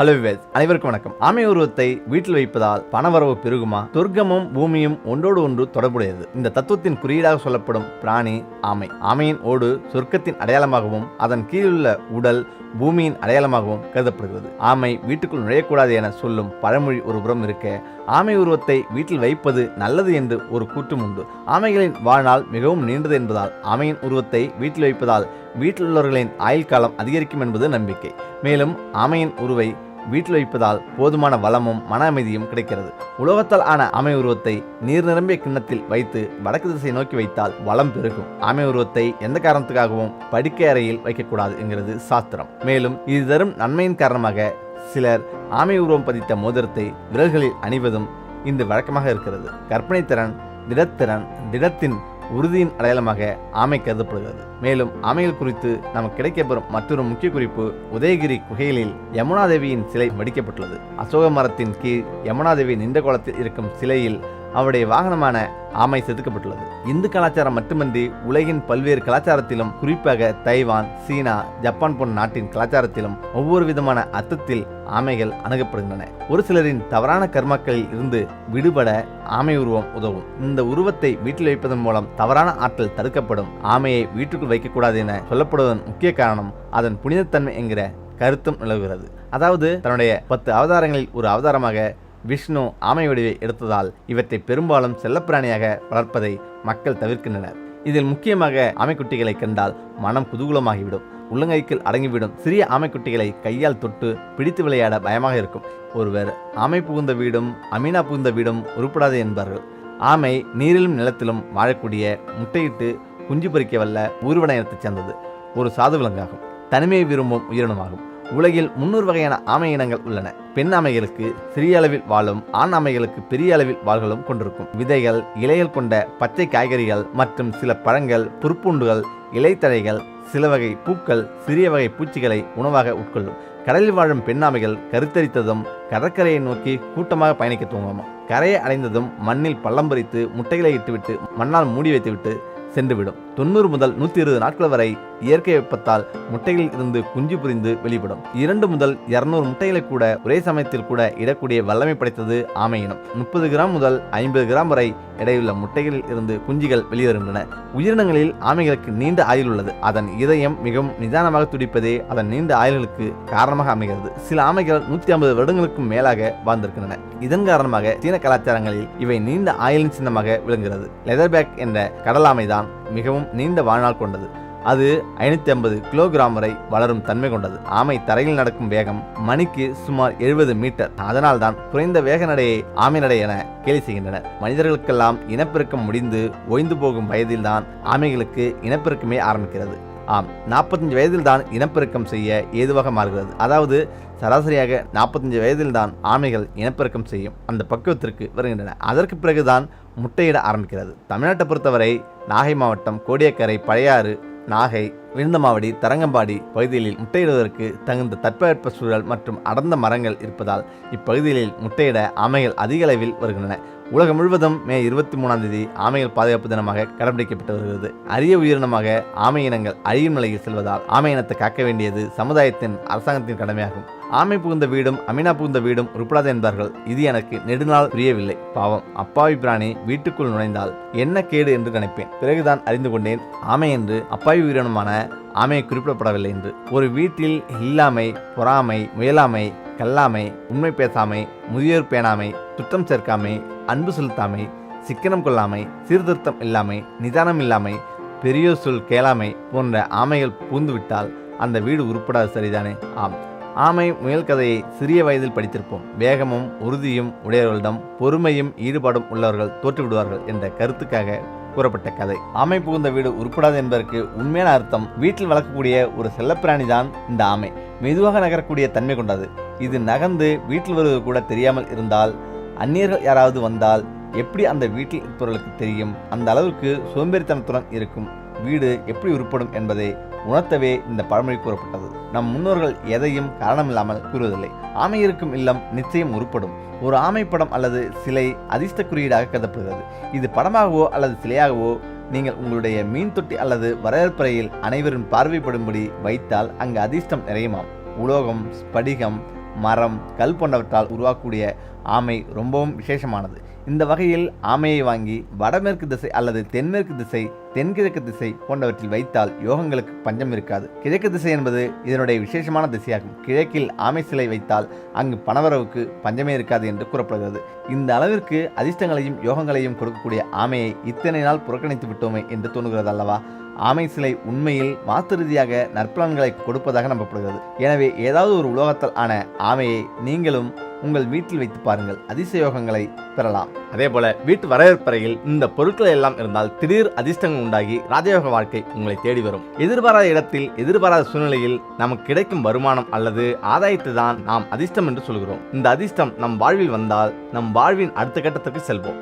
Hello wives அனைவருக்கும் வணக்கம். ஆமை உருவத்தை வீட்டில் வைப்பதால் பணவரவு பெருகுமா? துர்க்கமும் பூமியும் ஒன்றோடு ஒன்று தொடர்புடையது. இந்த தத்துவத்தின் குறியீடாக சொல்லப்படும் பிராணி ஆமை. ஆமையின் ஓடு சொர்க்கத்தின் அடையாளமாகவும் அதன் கீழுள்ள உடல் பூமியின் அடையாளமாகவும் கருதப்படுகிறது. ஆமை வீட்டுக்குள் நுழையக்கூடாது என சொல்லும் பழமொழி ஒரு புறம் இருக்க ஆமை உருவத்தை வீட்டில் வைப்பது நல்லது என்று ஒரு கூற்றும் உண்டு. ஆமைகளின் வாழ்நாள் மிகவும் நீண்டது என்பதால் ஆமையின் உருவத்தை வீட்டில் வைப்பதால் வீட்டில் உள்ளவர்களின் ஆயுள் காலம் அதிகரிக்கும் என்பது நம்பிக்கை. மேலும் ஆமையின் உருவை வீட்டில் வைப்பதால் போதுமான வளமும் மன அமைதியும் கிடைக்கிறது. உலோகத்தால் ஆன ஆமை உருவத்தை நீர் நிரம்பிய கிண்ணத்தில் வைத்து வடக்கு திசை நோக்கி வைத்தால் வளம் பெருகும். ஆமை உருவத்தை எந்த காரணத்துக்காகவும் படுக்கை அறையில் வைக்கக்கூடாது என்கிறது சாஸ்திரம். மேலும் இது தரும் நன்மையின் காரணமாக சிலர் ஆமை உருவம் பதித்த மோதிரத்தை விரல்களில் அணிவதும் இந்த வழக்கமாக இருக்கிறது. கற்பனை திறன் திடத்திறன் திடத்தின் உறுதியின் அடையாளமாக ஆமை கருதப்படுகிறது. மேலும் ஆமைகள் குறித்து நமக்கு கிடைக்கப்பெறும் மற்றொரு முக்கிய குறிப்பு உதயகிரி குகைகளில் யமுனாதேவியின் சிலை வடிக்கப்பட்டுள்ளது அசோக மரத்தின் கீழ் யமுனாதேவி நின்ற கோலத்தில் இருக்கும் சிலையில் அவருடைய வாகனமான ஆமை செதுக்கப்பட்டுள்ளது. இந்து கலாச்சாரம் மட்டுமின்றி உலகின் பல்வேறு கலாச்சாரத்திலும் குறிப்பாக தைவான் சீனா ஜப்பான் போன்ற நாட்டின் கலாச்சாரத்திலும் ஒவ்வொரு விதமான அர்த்தத்தில் ஆமைகள் அணுகப்படுகின்றன. ஒரு சிலரின் தவறான கர்மாக்களில் இருந்து விடுபட ஆமை உருவம் உதவும். இந்த உருவத்தை வீட்டில் வைப்பதன் மூலம் தவறான ஆற்றல் தடுக்கப்படும். ஆமையை வீட்டுக்குள் வைக்கக்கூடாது என சொல்லப்படுவதன் முக்கிய காரணம் அதன் புனிதத்தன்மை என்கிற கருத்தும் நிலவுகிறது. அதாவது தன்னுடைய பத்து அவதாரங்களில் ஒரு அவதாரமாக விஷ்ணு ஆமை வடிவை எடுத்ததால் இவற்றை பெரும்பாலும் செல்லப்பிராணியாக வளர்ப்பதை மக்கள் தவிர்க்கின்றனர். இதில் முக்கியமாக ஆமைக்குட்டிகளை கண்டால் மனம் குதூகூலமாகிவிடும். உள்ளங்கைக்குள் அடங்கிவிடும் சிறிய ஆமைக்குட்டிகளை கையால் தொட்டு பிடித்து விளையாட பயமாக இருக்கும். ஒருவர் ஆமை புகுந்த வீடும் அமீனா புகுந்த வீடும் உருப்படாது என்பார்கள். ஆமை நீரிலும் நிலத்திலும் வாழக்கூடிய முட்டையிட்டு குஞ்சு பறிக்க வல்ல ஊர்வன இனத்தைச் சேர்ந்தது. ஒரு சாது விலங்காகும். தனிமையை விரும்பும் உயிரினமாகும். உலகில் முன்னூறு வகையான ஆமை இனங்கள் உள்ளன. பெண் ஆமைகளுக்கு சிறிய அளவில் வாழும் ஆண் ஆமைகளுக்கு பெரிய அளவில் வாள்களும் கொண்டிருக்கும். விதைகள் இலைகள் கொண்ட பச்சை காய்கறிகள் மற்றும் சில பழங்கள் புற்பூண்டுகள் இலைத்தழைகள் சில வகை பூக்கள் சிறிய வகை பூச்சிகளை உணவாக உட்கொள்ளும். கடலில் வாழும் பெண்ணாமைகள் கருத்தரித்ததும் கடற்கரையை நோக்கி கூட்டமாக பயணிக்க துவங்குமா கரையை அடைந்ததும் மண்ணில் பள்ளம் பறித்து முட்டைகளை இட்டுவிட்டு மண்ணால் மூடி வைத்துவிட்டு சென்றுவிடும். தொண்ணூறு முதல் நூற்றி இருபது நாட்கள் வரை இயற்கை வெப்பத்தால் முட்டைகளில் இருந்து குஞ்சு புரிந்து வெளிப்படும். இரண்டு முதல் இருநூறு முட்டைகளை கூட ஒரே சமயத்தில் கூட இடக்கூடிய வல்லமை படைத்தது ஆமை இனம். முப்பது கிராம் முதல் ஐம்பது கிராம் வரை எடையுள்ள முட்டைகளில் இருந்து குஞ்சுகள் வெளிவருகின்றன. உயிரினங்களில் ஆமைகளுக்கு நீண்ட ஆயுள் உள்ளது. அதன் இதயம் மிகவும் நிதானமாக துடிப்பதே அதன் நீண்ட ஆயுள்களுக்கு காரணமாக அமைகிறது. சில ஆமைகள் நூற்றி ஐம்பது வருடங்களுக்கும் மேலாக வாழ்ந்திருக்கின்றன. இதன் காரணமாக சீன கலாச்சாரங்களில் இவை நீண்ட ஆயுளின் சின்னமாக விளங்குகிறது. லெதர்பேக் என்ற கடல் எல்லாம் மிகவும் நீண்ட வாழ்நாள் கொண்டது. அது ஐநூற்றி ஐம்பது கிலோகிராம் வரை வளரும் தன்மை கொண்டது. ஆமை தரையில் நடக்கும் வேகம் மணிக்கு சுமார் எழுபது மீட்டர். அதனால்தான் குறைந்த வேக நடையை ஆமை நடை என கேலி செய்கின்றனர். மனிதர்களுக்கெல்லாம் இனப்பெருக்கம் முடிந்து ஓய்ந்து போகும் வயதில்தான் ஆமைகளுக்கு இனப்பெருக்கமே ஆரம்பிக்கிறது. ஆம் நாற்பத்தஞ்சு வயதில்தான் இனப்பெருக்கம் செய்ய ஏதுவாக மாறுகிறது. அதாவது சராசரியாக நாற்பத்தஞ்சு வயதில்தான் ஆமைகள் இனப்பெருக்கம் செய்யும் அந்த பக்குவத்திற்கு வருகின்றன. அதற்கு பிறகுதான் முட்டையிட ஆரம்பிக்கிறது. தமிழ்நாட்டை பொறுத்தவரை நாகை மாவட்டம் கோடியக்கரை பழையாறு நாகை விருந்தமாவடி தரங்கம்பாடி பகுதிகளில் முட்டையிடுவதற்கு தகுந்த தட்பவெட்ப சூழல் மற்றும் அடர்ந்த மரங்கள் இருப்பதால் இப்பகுதிகளில் முட்டையிட ஆமைகள் அதிக அளவில் வருகின்றன. உலகம் முழுவதும் மே இருபத்தி மூணாம் தேதி ஆமைகள் பாதுகாப்பு தினமாக கடைபிடிக்கப்பட்டு வருகிறது. அரிய உயிரினமாக ஆமை இனங்கள் அழியும் நிலையில் செல்வதால் ஆமை இனத்தை காக்க வேண்டியது சமுதாயத்தின் அரசாங்கத்தின் கடமையாகும். ஆமை புகுந்த வீடும் அமினா புகுந்த வீடும் உருப்படாது என்பார்கள். இது எனக்கு நெடுநாள் புரியவில்லை. பாவம். அப்பாவி பிராணி வீட்டுக்குள் நுழைந்தால் என்ன கேடு என்று நினைப்பேன். பிறகுதான் அறிந்து கொண்டேன் ஆமை என்று அப்பாவி உயிரினமான ஆமை குறிப்பிடப்படவில்லை என்று. ஒரு வீட்டில் இல்லாமை பொறாமை முயலாமை கல்லாமை உண்மை பேசாமை முதியோர் பேணாமை துட்டம் சேர்க்காமை அன்பு செலுத்தாமை சிக்கனம் கொள்ளாமை சீர்திருத்தம் இல்லாமை நிதானம் இல்லாமை பெரியோர் சொல் கேளாமை போன்ற ஆமைகள் பூந்துவிட்டால் அந்த வீடு உருப்படாது சரிதானே? ஆம். ஆமை முயல் கதையை சிறிய வயதில் படித்திருப்போம். வேகமும் உறுதியும் உடையவர்களிடம் பொறுமையும் ஈடுபாடும் உள்ளவர்கள் தோற்றுவிடுவார்கள் என்ற கருத்துக்காக கூறப்பட்ட கதை. ஆமை புகுந்த வீடு உருப்படாது என்பதற்கு உண்மையான அர்த்தம் வீட்டில் வளர்க்கக்கூடிய ஒரு செல்லப்பிராணி தான் இந்த ஆமை. மெதுவாக நகரக்கூடிய தன்மை கொண்டது. இது நகர்ந்து வீட்டில் வருவது கூட தெரியாமல் இருந்தால் அந்நியர்கள் யாராவது வந்தால் எப்படி அந்த வீட்டில் இருப்பவர்களுக்கு தெரியும்? அந்த அளவுக்கு சோம்பேறித்தனத்துடன் இருக்கும் வீடு எப்படி உருப்படும் என்பதை உணர்த்தவே இந்த பழமொழி கூறப்பட்டது. நம் முன்னோர்கள் எதையும் காரணமில்லாமல் கூறுவதில்லை. ஆமை இருக்கும் இல்லம் நிச்சயம் உருப்படும். ஒரு ஆமை படம் அல்லது சிலை அதிர்ஷ்ட குறியீடாக கருதப்படுகிறது. இது படமாகவோ அல்லது சிலையாகவோ நீங்கள் உங்களுடைய மீன் தொட்டி அல்லது வரவேற்பறையில் அனைவரும் பார்வைப்படும்படி வைத்தால் அங்கு அதிர்ஷ்டம் நிறையுமாம். உலோகம் ஸ்படிகம் மரம் கல் போன்றவற்றால் உருவாக்கக்கூடிய ஆமை ரொம்பவும் விசேஷமானது. இந்த வகையில் ஆமையை வாங்கி வடமேற்கு திசை அல்லது தென்மேற்கு திசை தென்கிழக்கு திசை போன்றவற்றில் வைத்தால் யோகங்களுக்கு பஞ்சம் இருக்காது. கிழக்கு திசை என்பது இதனுடைய விசேஷமான திசையாகும். கிழக்கில் ஆமை சிலை வைத்தால் அங்கு பணவரவுக்கு பஞ்சமே இருக்காது என்று கூறப்படுகிறது. இந்த அளவிற்கு அதிர்ஷ்டங்களையும் யோகங்களையும் கொடுக்கக்கூடிய ஆமையை இத்தனை நாள் புறக்கணித்து விட்டோமே என்று தோணுகிறது அல்லவா? ஆமை சிலை உண்மையில் வாஸ்து ரீதியாக நற்பலன்களை கொடுப்பதாக நம்பப்படுகிறது. எனவே ஏதாவது ஒரு உலோகத்தால் ஆன ஆமையை நீங்களும் உங்கள் வீட்டில் வைத்து பாருங்கள். அதிசயோகங்களை பெறலாம். அதே போல வீட்டு வரவேற்பறையில் இந்த பொருட்கள் எல்லாம் இருந்தால் திடீர் அதிர்ஷ்டங்கள் உண்டாகி ராஜயோக வாழ்க்கை உங்களை தேடி வரும். எதிர்பாராத இடத்தில் எதிர்பாராத சூழ்நிலையில் நமக்கு கிடைக்கும் வருமானம் அல்லது ஆதாயத்தை தான் நாம் அதிர்ஷ்டம் என்று சொல்கிறோம். இந்த அதிர்ஷ்டம் நம் வாழ்வில் வந்தால் நம் வாழ்வின் அடுத்த கட்டத்துக்கு செல்வோம்.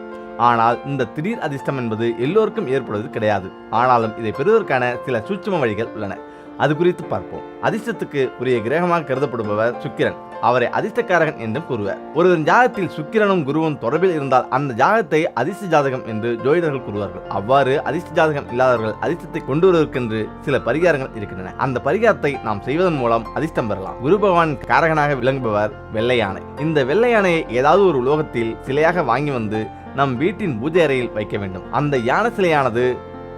ஆனால் இந்த திடீர் அதிர்ஷ்டம் என்பது எல்லோருக்கும் ஏற்படுவது கிடையாது. ஆனாலும் இதை பெறுவதற்கான சில சூட்சும வழிகள் உள்ளன. அது குறித்து பார்ப்போம். அதிர்ஷ்டத்துக்கு உரிய கிரகமாக கருதப்படுபவர் சுக்கிரன். அவரை அதிர்ஷ்டக்காரகன் என்றும் கூறுவர். ஒருவரின் ஜாதகத்தில் சுக்கிரனும் குருவும் தொடர்பில் இருந்தால் அந்த ஜாதகத்தை அதிர்ஷ்ட ஜாதகம் என்று ஜோதிடர்கள் கூறுவார்கள். அவ்வாறு அதிர்ஷ்ட ஜாதகம் இல்லாதவர்கள் அதிர்ஷ்டத்தை கொண்டு வருவதற்கென்று சில பரிகாரங்கள் இருக்கின்றன. அந்த பரிகாரத்தை நாம் செய்வதன் மூலம் அதிர்ஷ்டம் பெறலாம். குரு பகவான் காரகனாக விளங்குபவர் வெள்ளை யானை. இந்த வெள்ளை யானையை ஏதாவது ஒரு உலோகத்தில் சிலையாக வாங்கி வந்து நம் வீட்டின் பூஜை அறையில் வைக்க வேண்டும். அந்த யானை சிலையானது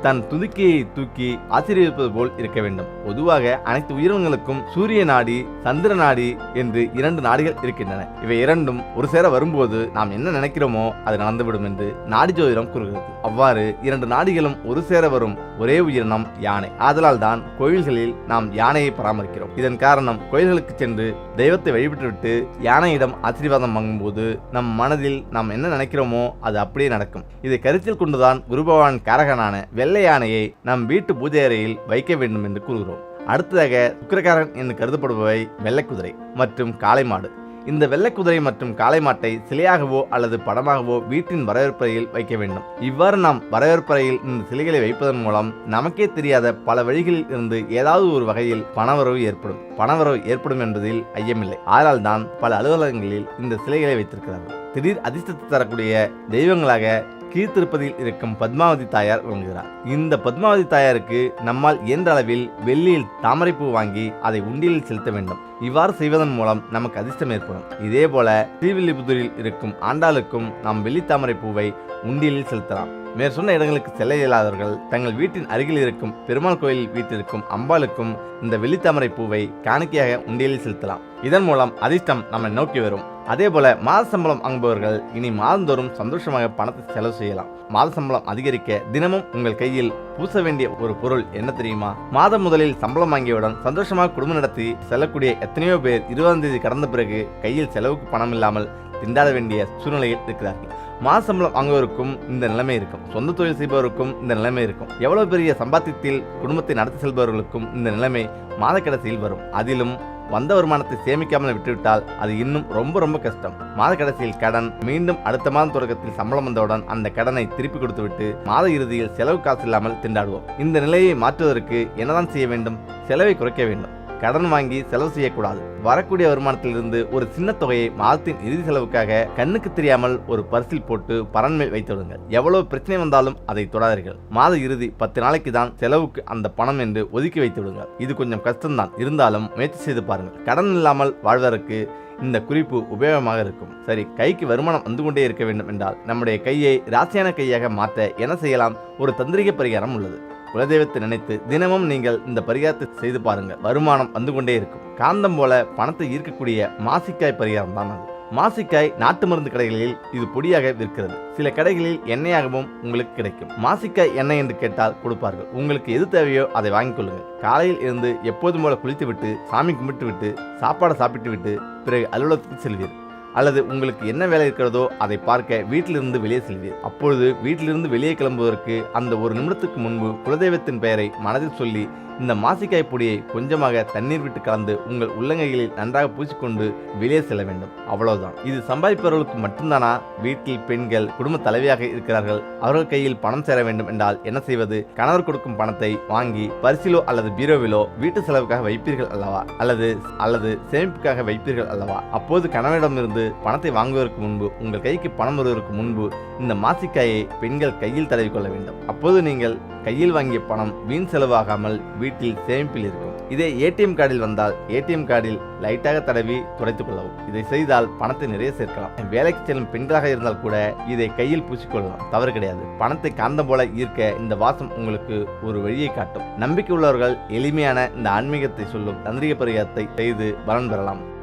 தன் துதுக்கியை தூக்கி ஆசீர்வதிப்பது போல் இருக்க வேண்டும். பொதுவாக அனைத்து உயிரினங்களுக்கும் சூரிய நாடி சந்திர நாடி என்று இரண்டு நாடிகள் இருக்கின்றன. இவை இரண்டும் ஒரு சேர வரும்போது நாம் என்ன நினைக்கிறோமோ அது நடந்துவிடும் என்று நாடி ஜோதிடம் கூறுகிறது. அவ்வாறு இரண்டு நாடிகளும் ஒரு சேர வரும் ஒரே உயிரினம் யானை. ஆதலால் தான் கோயில்களில் நாம் யானையை பராமரிக்கிறோம். இதன் காரணம் கோயில்களுக்கு சென்று தெய்வத்தை வழிபட்டுவிட்டு யானையிடம் ஆசீர்வாதம் வாங்கும்போது நம் மனதில் நாம் என்ன நினைக்கிறோமோ அது அப்படியே நடக்கும். இதை கருத்தில் கொண்டுதான் குரு பகவான் காரகனான வெள்ள வெள்ளை யானையை நம் வீட்டு பூஜை அறையில் வைக்க வேண்டும் என்று கூறுகிறோம். அடுத்ததாக சுக்கிரகாரன் என்று கருதப்படுபவை வெள்ளை குதிரை மற்றும் காளை மாடு. இந்த வெள்ளை குதிரை மற்றும் காளை மாட்டை சிலையாகவோ அல்லது படமாகவோ வீட்டின் வரவேற்பறையில் வைக்க வேண்டும். இவ்வாறு நாம் வரவேற்பறையில் இந்த சிலைகளை வைப்பதன் மூலம் நமக்கே தெரியாத பல வழிகளில் இருந்து ஏதாவது ஒரு வகையில் பணவரவு ஏற்படும். பணவரவு ஏற்படும் என்பதில் ஐயமில்லை. ஆனால் தான் பல அலுவலகங்களில் இந்த சிலைகளை வைத்திருக்கிறார்கள். திடீர் அதிர்ஷ்டத்தை தரக்கூடிய தெய்வங்களாக கீழ்த்திருப்பதில் இருக்கும் பத்மாவதி தாயார் விளங்குகிறார் இந்த பத்மாவதி தாயாருக்கு நம்மால் இயன்ற அளவில் வெள்ளியில் தாமரைப்பூ வாங்கி அதை உண்டியலில் செலுத்த வேண்டும். இவ்வாறு செய்வதன் மூலம் நமக்கு அதிர்ஷ்டம் ஏற்படும். இதே போல ஸ்ரீவில்லிபுத்தூரில் இருக்கும் ஆண்டாளுக்கும் நாம் வெள்ளி தாமரை பூவை உண்டியலில் செலுத்தலாம். மேற் சொன்ன இடங்களுக்கு செல்ல இயலாதவர்கள் தங்கள் வீட்டின் அருகில் இருக்கும் பெருமாள் கோயில் வீட்டிற்கும் அம்பாளுக்கும் இந்த வெள்ளித்தாமரை பூவை காணிக்கையாக உண்டியலில் செலுத்தலாம். இதன் மூலம் அதிர்ஷ்டம் நம்மை நோக்கி வரும். அதே போல மாத சம்பளம் வாங்குபவர்கள் இனி மாதந்தோறும் சந்தோஷமாக பணத்தை செலவு செய்யலாம். மாத சம்பளம் அதிகரிக்க தினமும் உங்கள் கையில் பூச வேண்டிய ஒரு பொருள் என்ன தெரியுமா? மாதம் முதலில் சம்பளம் வாங்கியவுடன் சந்தோஷமாக குடும்பம் நடத்தி செல்லக்கூடிய எத்தனையோ பேர் இருபதாம் தேதி கடந்த பிறகு கையில் செலவுக்கு பணம் இல்லாமல் திண்டாட வேண்டிய சூழ்நிலையில் இருக்கிறார்கள். மாத சம்பளம் வாங்குவதற்கும் இந்த நிலைமை இருக்கும். சொந்த தொழில் செய்பவருக்கும் இந்த நிலைமை இருக்கும். எவ்வளவு பெரிய சம்பாத்தியத்தில் குடும்பத்தை நடத்தி செல்பவர்களுக்கும் இந்த நிலைமை மாத கடைசியில் வரும். அதிலும் வந்த வருமானத்தை சேமிக்காமல் விட்டுவிட்டால் அது இன்னும் ரொம்ப ரொம்ப கஷ்டம். மாத கடைசியில் கடன் மீண்டும் அடுத்த மாதம் தொடக்கத்தில் சம்பளம் வந்தவுடன் அந்த கடனை திருப்பி கொடுத்துவிட்டு மாத இறுதியில் செலவு காசு இல்லாமல் திண்டாடுவோம். இந்த நிலையை மாற்றுவதற்கு என்னதான் செய்ய வேண்டும்? செலவை குறைக்க வேண்டும். கடன் வாங்கி செலவு செய்யக்கூடாது. வரக்கூடிய வருமானத்திலிருந்து ஒரு சின்ன தொகையை மாதத்தின் இறுதி செலவுக்காக கண்ணுக்கு தெரியாமல் ஒரு பரிசில் போட்டு பரன் வைத்து விடுங்கள் எவ்வளவு பிரச்சனை வந்தாலும் அதை தொடாதீர்கள். மாத இறுதி பத்து நாளைக்கு தான் செலவுக்கு அந்த பணம் என்று ஒதுக்கி வைத்து விடுங்கள் இது கொஞ்சம் கஷ்டம்தான். இருந்தாலும் முயற்சி செய்து பாருங்கள். கடன் இல்லாமல் வாழ்வதற்கு இந்த குறிப்பு உபயோகமாக இருக்கும். சரி கைக்கு வருமானம் வந்து கொண்டே இருக்க வேண்டும் என்றால் நம்முடைய கையை ராசியான கையாக மாற்ற என்ன செய்யலாம்? ஒரு தந்திரிக பரிகாரம் உள்ளது. குலதெய்வத்தை நினைத்து தினமும் நீங்கள் இந்த பரிகாரத்தை செய்து பாருங்கள். வருமானம் வந்து கொண்டே இருக்கும். காந்தம் போல பணத்தை ஈர்க்கக்கூடிய மாசிக்காய் பரிகாரம் தான் அது. மாசிக்காய் நாட்டு மருந்து கடைகளில் இது பொடியாக விற்கிறது. சில கடைகளில் எண்ணெயாகவும் உங்களுக்கு கிடைக்கும். மாசிக்காய் எண்ணெய் என்று கேட்டால் கொடுப்பார்கள். உங்களுக்கு எது தேவையோ அதை வாங்கிக் கொள்ளுங்கள். காலையில் இருந்து எப்போதும் போல குளித்து விட்டு சாமி கும்பிட்டு விட்டு சாப்பாடு சாப்பிட்டு விட்டு பிறகு அலுவலகத்துக்கு செல்வீர்கள். அல்லது உங்களுக்கு என்ன வேலை இருக்கிறதோ அதை பார்க்க வீட்டிலிருந்து வெளியே செல்வீர். அப்பொழுது வீட்டிலிருந்து வெளியே கிளம்புவதற்கு அந்த ஒரு நிமிடத்துக்கு முன்பு குலதெய்வத்தின் பெயரை மனதில் சொல்லி இந்த மாசிக்காய் பொடியை கொஞ்சமாக தண்ணீர் விட்டு கலந்து உங்கள் உள்ளங்கைகளில் நன்றாக பூசிக்கொண்டு வெளியே செல்ல வேண்டும். அவ்வளவுதான். இது சம்பாதிப்பவர்களுக்கு மட்டும்தானா? வீட்டில் பெண்கள் குடும்ப தலைவியாக இருக்கிறார்கள். அவர்கள் கையில் பணம் சேர வேண்டும் என்றால் என்ன செய்வது? கணவர் கொடுக்கும் பணத்தை வாங்கி பரிசிலோ அல்லது பீரோவிலோ வீட்டு செலவுக்காக வைப்பீர்கள் அல்லவா? அல்லது அல்லது சேமிப்புக்காக வைப்பீர்கள் அல்லவா? அப்போது கணவரிடமிருந்து பணத்தை வாங்குவதற்கு முன்பு உங்கள் கைக்கு பணம் வருவதற்கு முன்பு இந்த மாசிக்காயை பெண்கள் கையில் தடவிக்கொள்ள வேண்டும். அப்போது நீங்கள் கையில் வாங்கிய பணம் வீண் செலவாகாமல் வீட்டில் சேமிப்பில் இருக்கும். இதே ஏடிஎம் கார்டில் வந்தால் ஏடிஎம் கார்டில் லைட்டாக தடவி துடைத்துக் கொள்ளவும். இதை செய்தால் பணத்தை நிறைய சேர்க்கலாம். வேலைக்கு செல்லும் பெண்களாக இருந்தால் கூட இதை கையில் பூசிக்கொள்ளலாம் தவறு கிடையாது. பணத்தை காந்தம் போல ஈர்க்க இந்த வாசம் உங்களுக்கு ஒரு வழியை காட்டும். நம்பிக்கை உள்ளவர்கள் எளிமையான இந்த ஆன்மீகத்தை சொல்லும் தந்திரிக பரிகாரத்தை செய்து பலன் பெறலாம்.